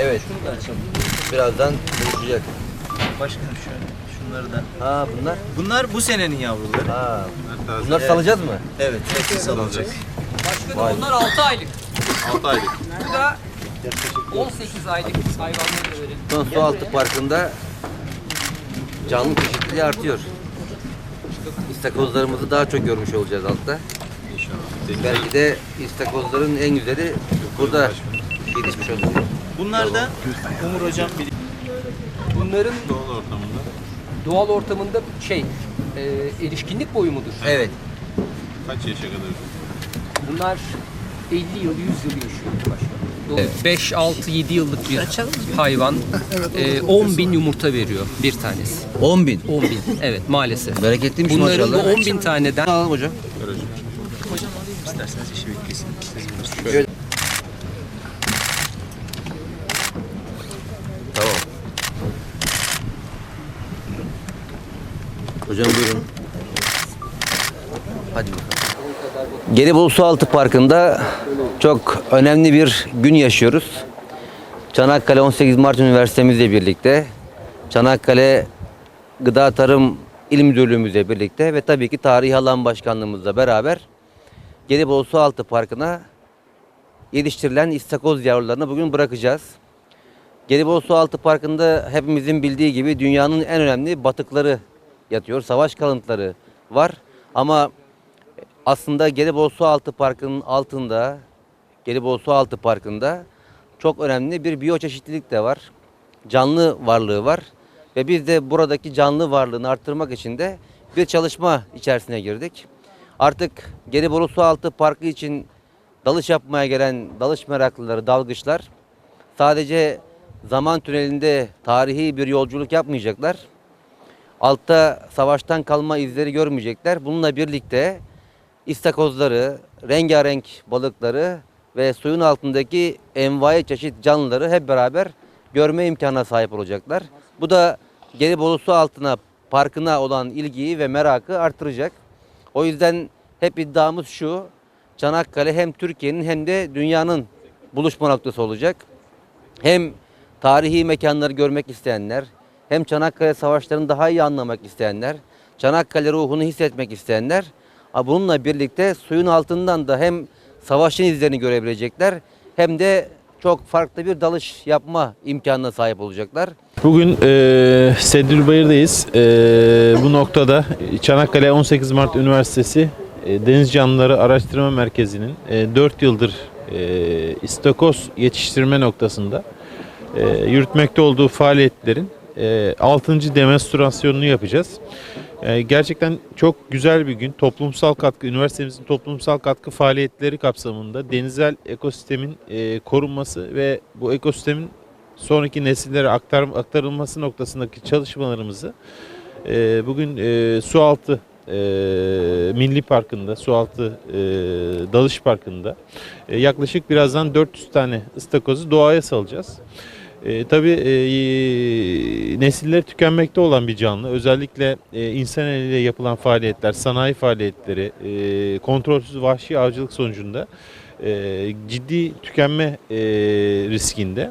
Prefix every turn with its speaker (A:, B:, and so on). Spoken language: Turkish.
A: Evet.
B: Şunu da açalım.
A: Birazdan buluşacak.
B: Başkanım şöyle. Şunları da.
A: Ha bunlar?
B: Bunlar bu senenin yavruları.
A: Ha. Bunlar salacağız mı?
B: Evet. Hepsi salınacak.
C: Başkanım
A: Vay.
C: onlar 6 aylık.
D: 6 aylık.
C: Bu da 18 aylık hayvanları da verelim.
A: Son su altı parkında canlı çeşitliliği artıyor. İstakozlarımızı daha çok görmüş olacağız altta.
D: İnşallah.
A: Belki de istakozların en güzeli burada yetişmiş olacak.
B: Bunlar da Umur hocam bir
C: Bunların
D: doğal ortamında.
C: doğal ortamında şey, e, erişkinlik boyu mudur?
A: Evet.
D: Kaç yaşa kadar?
C: Bunlar 50 yıl, 100 yıl yaşıyor başkanım. 5, 6, 7 yıllık bir hayvan. E, 10 bin yumurta veriyor bir tanesi.
A: 10 bin.
C: 10 bin, evet maalesef.
A: Bereketliymiş
C: Bunların bu
A: maşallah.
C: 10 bin taneden
A: Alalım hocam.
B: Hocam alayım isterseniz işi beklesin.
A: Şöyle. Hocam buyurun. Hadi. Gelibolu Sualtı Parkı'nda çok önemli bir gün yaşıyoruz. Çanakkale 18 Mart Üniversitemizle birlikte, Çanakkale Gıda Tarım İl Müdürlüğümüzle birlikte ve tabii ki Tarihi Alan Başkanlığımızla beraber Gelibolu Sualtı Parkı'na yetiştirilen istakoz yavrularını bugün bırakacağız. Gelibolu Sualtı Parkı'nda hepimizin bildiği gibi dünyanın en önemli batıkları yatıyor. Savaş kalıntıları var ama aslında Gelibolu Sualtı Parkı'nın altında Gelibolu Sualtı Parkı'nda çok önemli bir biyoçeşitlilik de var. Canlı varlığı var ve biz de buradaki canlı varlığını arttırmak için de bir çalışma içerisine girdik. Artık Gelibolu Sualtı Parkı için dalış yapmaya gelen dalış meraklıları, dalgıçlar sadece zaman tünelinde tarihi bir yolculuk yapmayacaklar. Altta savaştan kalma izleri görmeyecekler. Bununla birlikte istakozları, rengarenk balıkları ve suyun altındaki envai çeşit canlıları hep beraber görme imkanına sahip olacaklar. Bu da Gelibolu su altına parkına olan ilgiyi ve merakı artıracak. O yüzden hep iddiamız şu. Çanakkale hem Türkiye'nin hem de dünyanın buluşma noktası olacak. Hem tarihi mekanları görmek isteyenler, hem Çanakkale savaşlarını daha iyi anlamak isteyenler, Çanakkale ruhunu hissetmek isteyenler, bununla birlikte suyun altından da hem savaşın izlerini görebilecekler, hem de çok farklı bir dalış yapma imkanına sahip olacaklar.
E: Bugün e, Sedrülbayır'dayız. E, bu noktada Çanakkale 18 Mart Üniversitesi e, Deniz Canlıları Araştırma Merkezi'nin e, 4 yıldır e, istakoz yetiştirme noktasında e, yürütmekte olduğu faaliyetlerin e, 6. demonstrasyonunu yapacağız. E, gerçekten çok güzel bir gün. Toplumsal katkı, üniversitemizin toplumsal katkı faaliyetleri kapsamında denizel ekosistemin e, korunması ve bu ekosistemin sonraki nesillere aktar, aktarılması noktasındaki çalışmalarımızı e, bugün e, Sualtı e, Milli Parkı'nda, Sualtı e, Dalış Parkı'nda e, yaklaşık birazdan 400 tane ıstakozu doğaya salacağız. E, tabii e, nesilleri tükenmekte olan bir canlı. Özellikle e, insan eliyle yapılan faaliyetler, sanayi faaliyetleri, e, kontrolsüz vahşi avcılık sonucunda e, ciddi tükenme e, riskinde.